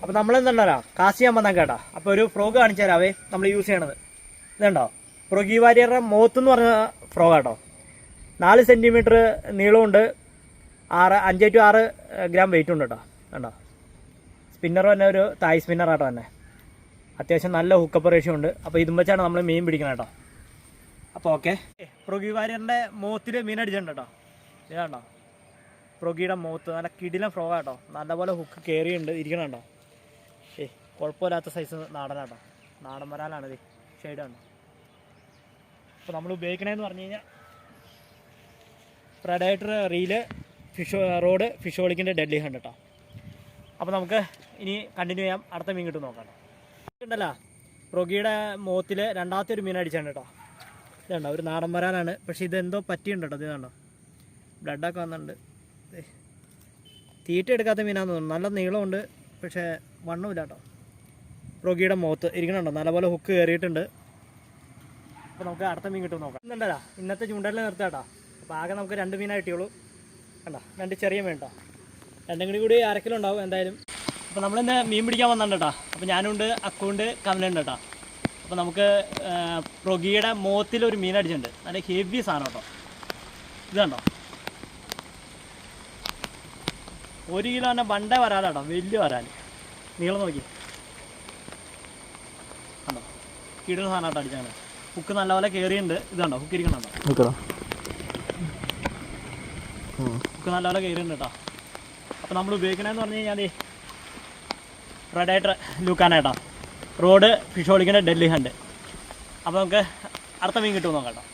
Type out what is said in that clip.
അപ്പോൾ ചെയ്യാൻ വന്നാൽ കേട്ടോ. അപ്പോൾ ഒരു ഫ്രോഗ് കാണിച്ചു തരാവേ നമ്മൾ യൂസ് ചെയ്യണത്. ഇതുണ്ടോ? ഫ്രോഗി വാരിയറുടെ മോത്ത് എന്ന് പറഞ്ഞ ഫ്രോഗ് കേട്ടോ നാല് സെന്റിമീറ്റർ നീളമുണ്ട്. ആറ് അഞ്ച് ടു ആറ് ഗ്രാം വെയിറ്റ് ഉണ്ട് കേട്ടോ. കണ്ടോ? സ്പിന്നർ തന്നെ ഒരു തായ് സ്പിന്നർ ആട്ടോ തന്നെ. അത്യാവശ്യം നല്ല ഹുക്കപ്പ് റേഷ്യോ ഉണ്ട്. അപ്പോൾ ഇതും വെച്ചാണ് നമ്മൾ മീൻ പിടിക്കണം കേട്ടോ. അപ്പോൾ ഓക്കെ വാരിയറിന്റെ മോത്തിൽ മീൻ അടിച്ചിട്ടുണ്ട് കേട്ടോ. ഇതാണ്ടോ? കണ്ടോ ഫ്രോഗിയുടെ മോത്ത് നല്ല കിടിലം ഫ്രോഗ് കേട്ടോ നല്ലപോലെ ഹുക്ക് കയറിയുണ്ട് ഇരിക്കണം കേട്ടോ കുഴപ്പമില്ലാത്ത സൈസ് നാടനാട്ടോ. നാടൻ വരാലാണ് ഇത്. ഷെയ്ഡ് കണ്ടോ അപ്പോൾ നമ്മൾ ഉപയോഗിക്കണമെന്ന് പറഞ്ഞു കഴിഞ്ഞാൽ predator reel fish rod fish ഹോളിക്കിന്റെ deadly hunt കേട്ടോ അപ്പോൾ നമുക്ക് ഇനി കണ്ടിന്യൂ ചെയ്യാം. അടുത്ത മീൻ കിട്ടും നോക്കാം ഉണ്ടല്ലോ പ്രൊഗിയുടെ മോത്തിൽ രണ്ടാമത്തെ ഒരു മീൻ അടിച്ചാണ് കേട്ടോ ഇതുണ്ടോ ഒരു നാടൻ വരാനാണ് പക്ഷേ ഇതെന്തോ പറ്റിയുണ്ട് കേട്ടോ ഇത് കണ്ടോ ബ്ലഡൊക്കെ വന്നിട്ടുണ്ട്. തീറ്റ എടുക്കാത്ത മീനാണെന്ന് തോന്നുന്നു. നല്ല നീളമുണ്ട് പക്ഷേ വണ്ണമില്ല കേട്ടോ പ്രൊഗിയുടെ മുഖത്ത് ഇരിക്കണുണ്ടോ നല്ലപോലെ ഹുക്ക് കയറിയിട്ടുണ്ട്. അപ്പോൾ നമുക്ക് അടുത്ത മീൻ കിട്ടും നോക്കാം. ഇന്നുണ്ടല്ലോ ഇന്നത്തെ ചൂണ്ടലിൽ നിർത്താട്ടോ. അപ്പോൾ ആകെ നമുക്ക് രണ്ട് മീനാ കിട്ടിയുള്ളൂ. കണ്ടോ? രണ്ട് ചെറിയ മീൻ കേട്ടോ രണ്ടും കൂടി കൂടി അരക്കിലുണ്ടാവും എന്തായാലും. അപ്പോൾ നമ്മളിന്ന് മീൻ പിടിക്കാൻ വന്നിട്ടുണ്ട് കേട്ടോ അപ്പോൾ ഞാനുണ്ട് അക്കൗണ്ട് കമലുണ്ട് കേട്ടോ അപ്പോൾ നമുക്ക് പ്രൊഗിയുടെ മോത്തിൽ ഒരു മീൻ അടിച്ചിട്ടുണ്ട്. നല്ല ഹെവി സാധനം കേട്ടോ ഇത് കണ്ടോ? ഒരു കിലോ തന്നെ വണ്ട വരാലാട്ടോ വലിയ വരാൻ നീളം നോക്കി കണ്ടോ കിടുന്ന സാധനം കേട്ടോ അടിച്ചാണ് ഹുക്ക് നല്ലപോലെ കയറിയുണ്ട് ഇത് കണ്ടോ? ഹുക്ക് ഇരിക്കണോ നിൽക്കണോ ഹുക്ക് നല്ലപോലെ കയറിയുണ്ട് കേട്ടോ. അപ്പോൾ നമ്മൾ ഉപയോഗിക്കണമെന്ന് പറഞ്ഞു കഴിഞ്ഞാൽ റെഡായിട്ട് ലൂക്കാനായിട്ടോ. റോഡ് ഫിഷ് ഹോളിക്കിന്റെ ഡൽഹി ഹണ്ട് അപ്പോൾ നമുക്ക് അടുത്ത മീൻ കിട്ടുമെന്ന് നോക്കാം കേട്ടോ.